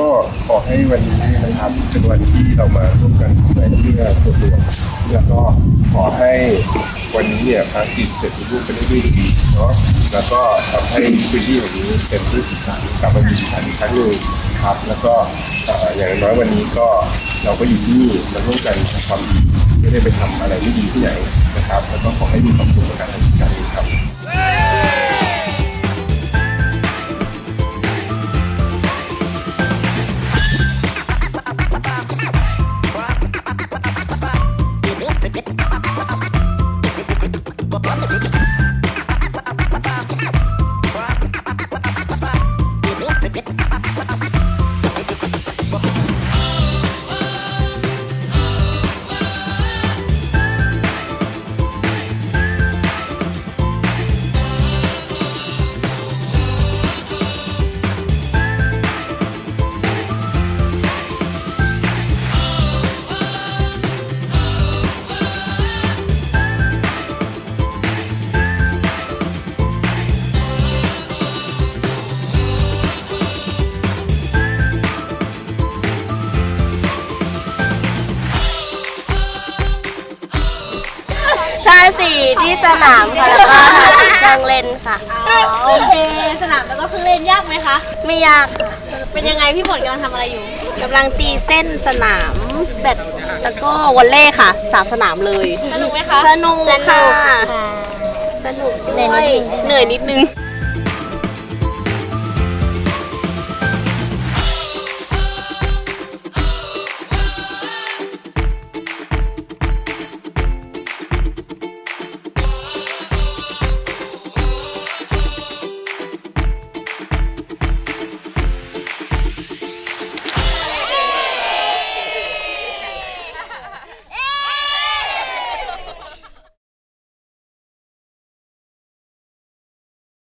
ก็ขอให้วันนี้นะครับเป็นวันที่เรามาร่วมกันทำอะไรเพื่อส่วนรวมแล้วก็ขอให้วันนี้เนี่ยภารกิจเสร็จรูปไปได้ด้วยดีเนาะแล้วก็ทำให้พื้นที่แห่งนี้เป็นที่สีสันกลับมามีสีสันอีกครั้งหนึ่งครับ แล้วก็อย่างน้อยวันนี้ก็เราก็อยู่ที่นี่มาร่วมกันทำความดีไม่ได้ไปทำอะไรไม่ดีที่ไหนนะครับ แล้วก็ขอให้มีความสุขกับการทำกิจกรรม นี้ครับทาสีที่สนามค่ะแล้วก็ทาสีเครื่องเล่นค่ะโอเค สนามแล้วก็เครื่องเล่นยากไหมคะ ไม่ยากค่ะเป็นยังไงพี่ฝนกำลังทำอะไรอยู่ กำลังตีเส้นสนามแบดแล้วก็วอลเล่ค่ะสามสนามเลย สนุกไหมคะ สนุกสนุค่ะกค่ะ สนุกด้วยเหนื่อยนิดนึง